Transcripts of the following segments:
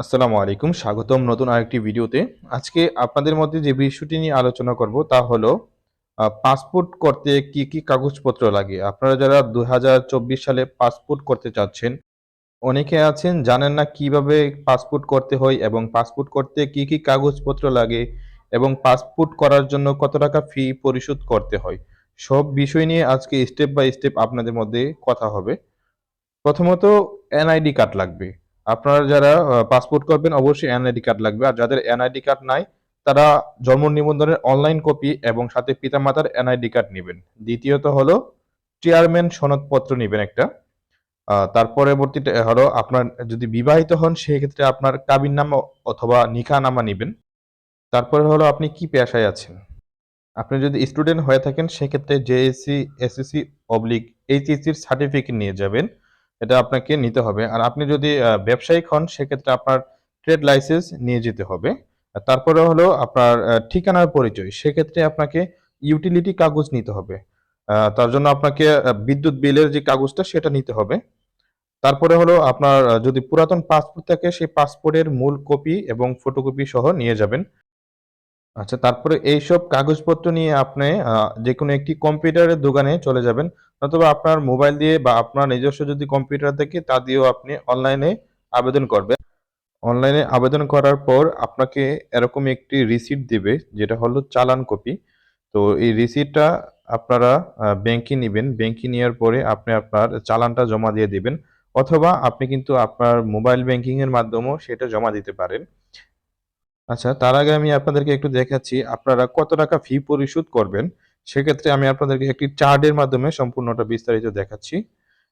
আসসালামু আলাইকুম, স্বাগতম নতুন আরেকটি ভিডিওতে। আজকে আপনাদের মধ্যে যে বিষয়টি নিয়ে আলোচনা করব তা হলো পাসপোর্ট করতে কি কি কাগজপত্র লাগে? আপনারা যারা দু হাজার চব্বিশ সালে পাসপোর্ট করতে চাচ্ছেন, অনেকে আছেন, জানেন না কীভাবে পাসপোর্ট করতে হয় এবং পাসপোর্ট করতে কি কি কাগজপত্র লাগে এবং পাসপোর্ট করার জন্য কত টাকা ফি পরিশোধ করতে হয়। সব বিষয় নিয়ে আজকে স্টেপ বাই স্টেপ আপনাদের মধ্যে কথা হবে। প্রথমত, এনআইডি কার্ড লাগবে। আপনারা যারা পাসপোর্ট করবেন, অবশ্যই এনআইডি কার্ড লাগবে। আর যাদের এনআইডি কার্ড নাই, তারা জন্ম নিবন্ধনের অনলাইন কপি এবং সাথে পিতামাতার এনআইডি কার্ড নেবেন। দ্বিতীয়ত হলো চেয়ারম্যান সনদপত্র নেবেন একটা। তার পরবর্তীতে হলো আপনার যদি বিবাহিত হন, সেক্ষেত্রে আপনার কাবিন নামা অথবা নিখা নামা নেবেন। তারপরে হলো, আপনি কি পেশায় আছেন? আপনি যদি স্টুডেন্ট হয়ে থাকেন, সেক্ষেত্রে জেএসসি এসএসসি অবলিক এইচএসসির সার্টিফিকেট নিয়ে যাবেন। এটা আপনাকে নিতে হবে। আর আপনি যদি ব্যবসায়িক হন, সেক্ষেত্রে আপনার ট্রেড লাইসেন্স নিয়ে যেতে হবে। তারপরে হলো আপনার ঠিকানার পরিচয়, সেক্ষেত্রে আপনাকে ইউটিলিটি কাগজ নিতে হবে। তার জন্য আপনাকে বিদ্যুৎ বিলের যে কাগজটা, সেটা নিতে হবে। তারপরে হলো আপনার যদি পুরাতন পাসপোর্ট থাকে, সেই পাসপোর্টের মূল কপি এবং ফটোকপি সহ নিয়ে যাবেন। আচ্ছা তারপরে এইসব কাগজপত্র নিয়ে আপনি যে কোনো একটি কম্পিউটারের দোকানে চলে যাবেন, অথবা আপনার মোবাইল দিয়ে বা আপনার নিজস্ব যদি কম্পিউটার থাকে, তা দিয়েও আপনি অনলাইনে আবেদন করবেন। অনলাইনে আবেদন করার পর আপনাকে এরকম একটি রিসিট দিবে, যেটা হলো চালান কপি। তো এই রিসিটটা আপনারা ব্যাংকে নেবেন, ব্যাংকে নেওয়ার পরে আপনি আপনার চালানটা জমা দিয়ে দিবেন, অথবা আপনি কিন্তু আপনার মোবাইল ব্যাংকিং এর মাধ্যমেও সেটা জমা দিতে পারেন। আচ্ছা তার আগে আমি আপনাদেরকে একটু দেখাচ্ছি, আপনারা কত টাকা ফি পরিশোধ করবেন? সেক্ষেত্রে আমি আপনাদেরকে একটি চার্টের মাধ্যমে সম্পূর্ণটা বিস্তারিত দেখাচ্ছি।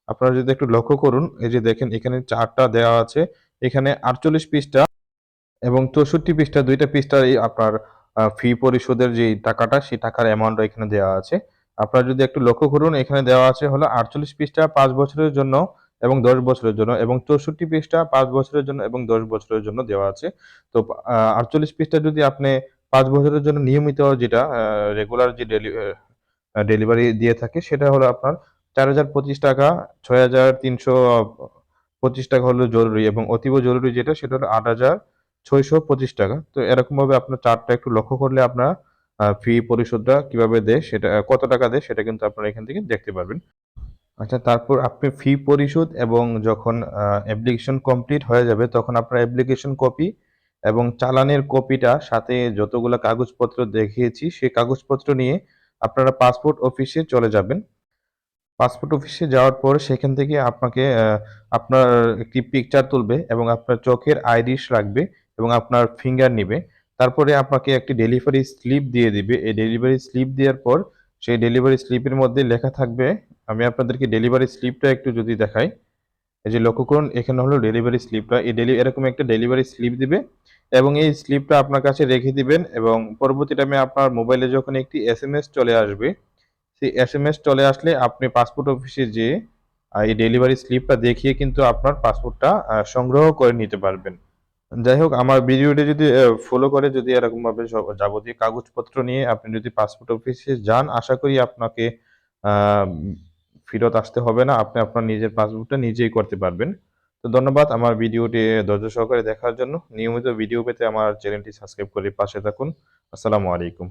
আপনারা যদি একটু লক্ষ্য করুন, এই যে দেখেন, এখানে চারটা দেওয়া আছে। এখানে আটচল্লিশ পৃষ্ঠা এবং চৌষট্টি পৃষ্ঠা, দুইটা পৃষ্ঠার আপনার ফি পরিশোধের যে টাকাটা, সেই টাকার অ্যামাউন্টটা এখানে দেওয়া আছে। আপনারা যদি একটু লক্ষ্য করুন, এখানে দেওয়া আছে হলো আটচল্লিশ পৃষ্ঠা পাঁচ বছরের জন্য এবং দশ বছরের জন্য এবং চৌষট্টি পৃষ্ঠা পাঁচ বছরের জন্য এবং দশ বছরের জন্য দেওয়া আছে। তো আটচল্লিশ পৃষ্ঠা যদি আপনি পাঁচ বছরের জন্য নিয়মিত যেটা রেগুলার যে ডেলিভারি দিয়ে থাকে, সেটা হলো আপনার চার হাজার পঁচিশ টাকা, ছয় হাজার তিনশো পঁচিশ টাকা হলো জরুরি এবং অতীব জরুরি যেটা, সেটা হলো আট হাজার ছয়শো পঁচিশ টাকা। তো এরকম ভাবে আপনার চার্টটা একটু লক্ষ্য করলে আপনার ফি পরিশোধটা কীভাবে দেয়, সেটা, কত টাকা দেয়, সেটা কিন্তু আপনারা এখান থেকে দেখতে পারবেন। আচ্ছা তারপর আপনি ফি পরিশোধ এবং যখন অ্যাপ্লিকেশন কমপ্লিট হয়ে যাবে, তখন আপনার অ্যাপ্লিকেশন কপি এবং চালানের কপিটা সাথে যতগুলো কাগজপত্র দেখিয়েছি, সেই কাগজপত্র নিয়ে আপনারা পাসপোর্ট অফিসে চলে যাবেন। পাসপোর্ট অফিসে যাওয়ার পর সেখান থেকে আপনাকে আপনার একটি পিকচার তুলবে এবং আপনার চোখের আইরিশ রাখবে এবং আপনার ফিঙ্গার নিবে। তারপরে আপনাকে একটি ডেলিভারি স্লিপ দিয়ে দিবে। এই ডেলিভারি স্লিপ দেওয়ার পর সেই ডেলিভারি স্লিপের মধ্যে লেখা থাকবে, আমি আপনাদেরকে ডেলিভারি স্লিপটা একটু যদি দেখাই, এই যে লক্ষ্য করুন, এখানে হলো ডেলিভারি স্লিপটা এই ডেলি এরকম একটা ডেলিভারি স্লিপ দিবে এবং এই স্লিপটা আপনার কাছে রেখে দিবেন এবং পরবর্তী টাইমে আপনার মোবাইলে যখন একটি এস চলে আসবে, সেই এসএমএস চলে আসলে আপনি পাসপোর্ট অফিসে যেয়ে এই ডেলিভারি স্লিপটা দেখিয়ে কিন্তু আপনার পাসপোর্টটা সংগ্রহ করে নিতে পারবেন। যাই হোক আমার ভিডিওটি যদি ফলো করে যদি এরকম ভাবে যাবতীয় কাগজপত্র নিয়ে আপনি যদি পাসপোর্ট অফিসে যান, আশা করি আপনাকে ফেরত আসতে হবে না। আপনি আপনার নিজের পাসপোর্টটা নিজেই করতে পারবেন। তো ধন্যবাদ আমার ভিডিওটি ধৈর্য সহকারে দেখার জন্য। নিয়মিত ভিডিও পেতে আমার চ্যানেলটি সাবস্ক্রাইব করে পাশে থাকুন। আসসালামু আলাইকুম।